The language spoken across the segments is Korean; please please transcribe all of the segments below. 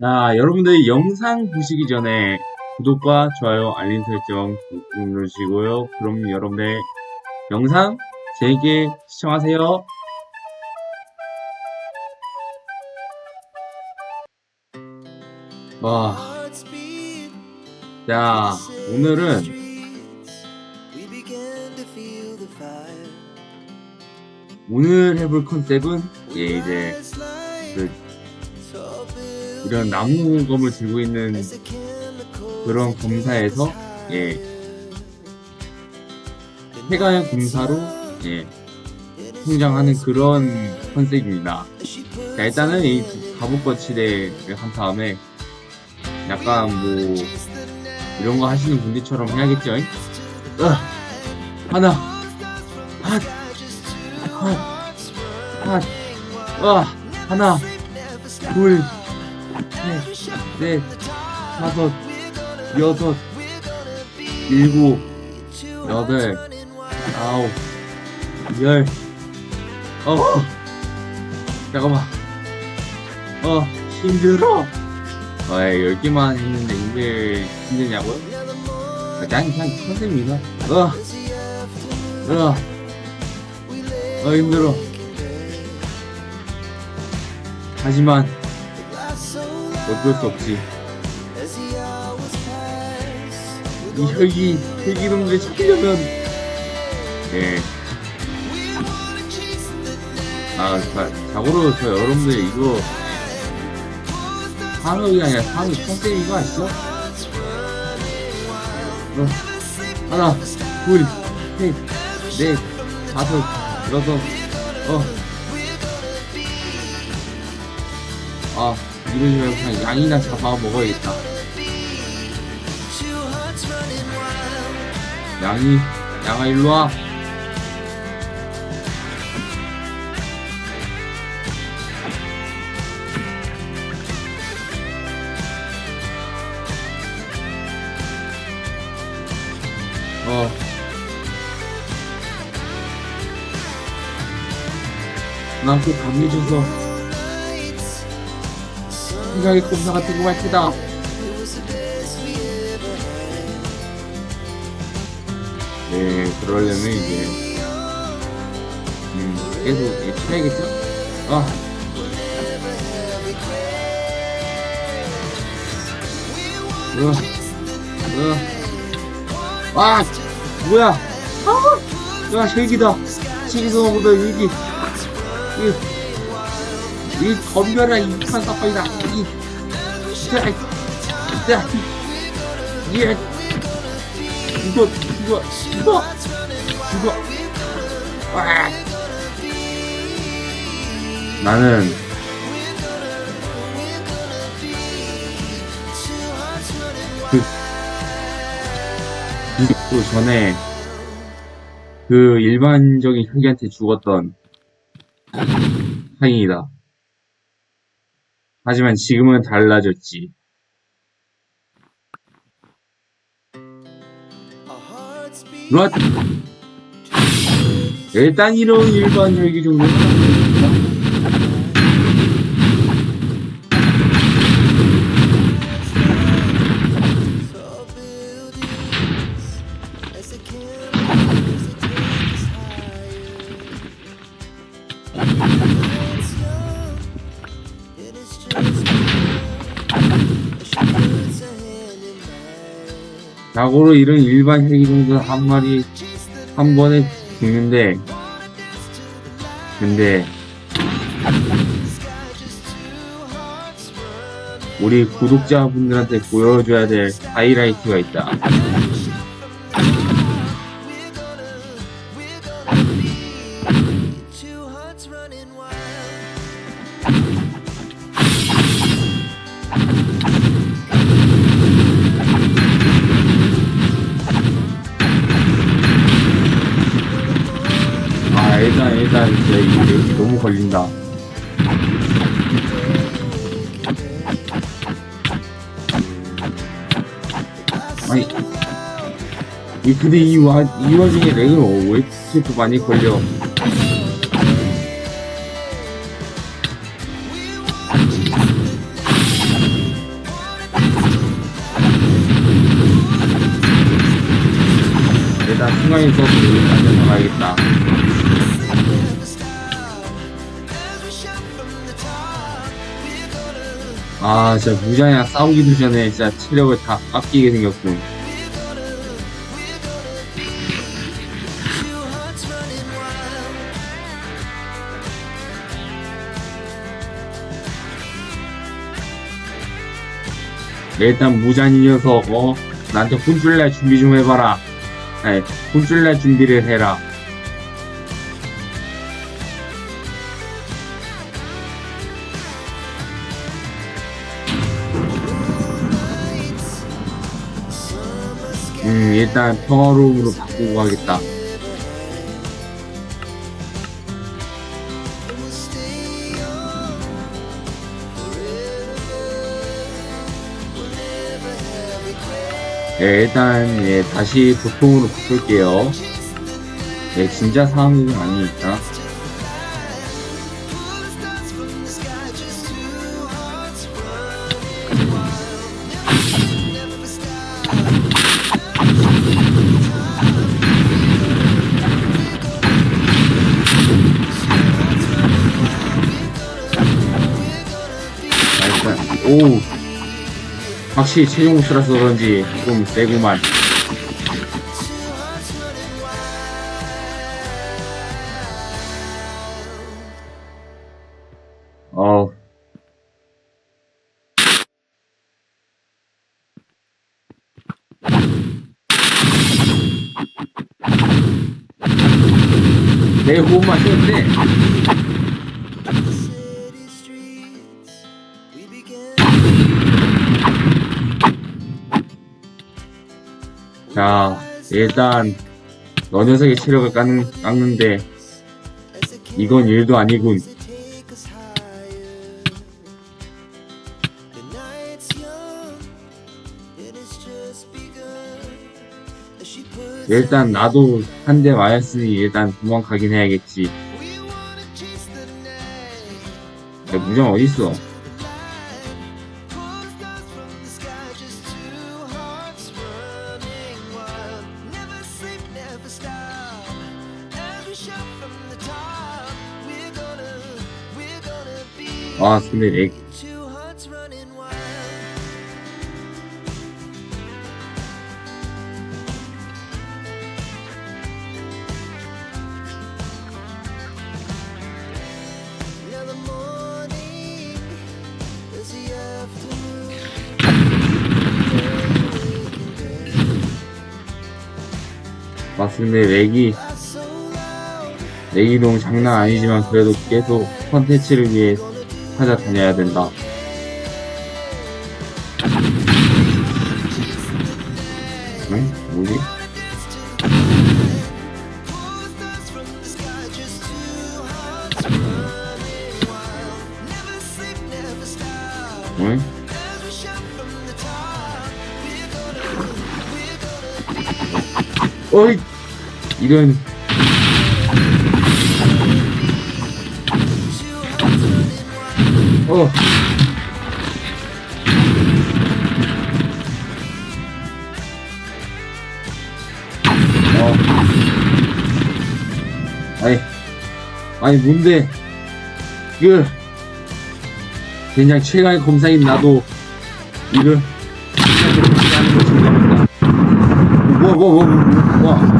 자, 여러분들 영상 보시기 전에 구독과 좋아요, 알림 설정 꾹꾹 누르시고요. 그럼 여러분들 영상 재밌게 시청하세요. 와, 자, 오늘은 오늘 해볼 컨셉은 예, 이제 그 이런 나무검을 들고 있는 그런 검사에서 예 해가 검사로 예 성장하는 그런 컨셉입니다. 자 일단은 이 갑옷 거치대를 한 다음에 약간 뭐 이런 거 하시는 분들처럼 해야겠죠? 어, 하나, 핫, 핫, 핫, 와, 하나, 둘, 셋, 넷, 다섯, 여섯, 일곱, 여덟, 아홉, 열, 어, 잠깐만, 어, 힘들어. 어, 열 개만 했는데 힘들, 힘드냐고요? 아, 그냥, 그냥 컨셉입니다. 어, 어, 어, 힘들어. 하지만, 어쩔 수 없지. 이 혈기, 혈기놈들 잡히려면, 예. 아, 자, 자고로 저 여러분들 이거, 상업이 아니라 상위 컨셉인 거 아시죠? 어, 하나, 둘, 셋, 넷, 다섯, 여섯, 어. 아, 이러시면 그냥 양이나 잡아 먹어야겠다. 양이, 양아 일로 와. 어. 나한테 감해줘서 생각의 검사 같은 거 말테다. 네, 그러려면 이제 음, 계속 쳐야겠죠? 아. 으아, 으아. 아, 뭐야? 아, 야, 쉐기다. 쉐기성보다 여기, 이, 이 덤벼라, 이 북한 사파이다. 이, 예, 죽어, 죽어, 죽어, 죽어. 와. 나는 그또 전에 그 일반적인 흑이한테 죽었던 상인이다. 하지만 지금은 달라졌지. 롯! 일단 이런 일반 혈기 정도는 자고로 이런 일반 정도는 한 마리 한 번에 죽는데 근데 우리 구독자분들한테 보여줘야 될 하이라이트가 있다. 야, 이게 너무 걸린다. 아니. 이, 근데 이 와, 이 와중에 렉은 왜 이렇게 많이 걸려? 일단 순간이 또 나가야겠다. 아, 진짜 무장이랑 싸우기도 전에 진짜 체력을 다 아끼게 생겼군. 네, 일단 무잔이 녀석, 어, 나한테 혼쭐날 준비 좀 해봐라. 아니, 혼쭐날 준비를 해라. 음, 일단 평화로움으로 바꾸고 가겠다. 네, 일단, 예, 다시 보통으로 바꿀게요. 예, 진짜 상황이 아니니까. 오! 확실히 최종 보스라서 그런지 좀 세구만. 어. 내 호흡만 쉬었는데 자 일단 너 녀석의 체력을 깎는, 깎는데 이건 일도 아니군 일단 나도 한 대 맞았으니 일단 도망가긴 해야겠지. 야, 무정 어딨어 아 근데 afternoon. 맞습니다 렉이 렉이 너무 장난 아니지만 그래도 계속 컨텐츠를 위해 찾아다녀야 된다 응? 뭐지? from the 어 어. 아니, 아니, 뭔데, 그, 그냥 최강의 검사인 나도, 이거, 하는 거 증명한다. 뭐, 뭐, 뭐, 뭐, 뭐, 뭐. It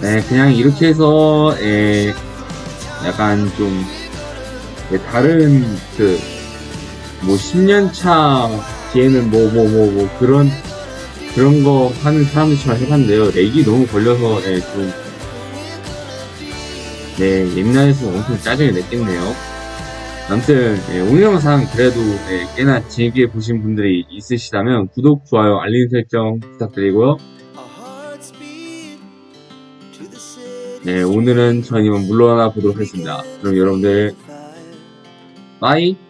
네, 그냥 이렇게 해서, 에, 약간 좀, 예, 다른, 그, 뭐, 10년 차 뒤에는 뭐, 뭐, 뭐, 뭐, 그런, 그런 거 하는 사람들처럼 해봤는데요. 렉이 너무 걸려서, 예, 좀, 네, 옛날에서 엄청 짜증을 냈겠네요. 아무튼, 예, 오늘 영상 그래도, 예, 꽤나 재밌게 보신 분들이 있으시다면, 구독, 좋아요, 알림 설정 부탁드리고요. 네, 오늘은 전 이만 물러나 보도록 하겠습니다. 그럼 여러분들, 빠이!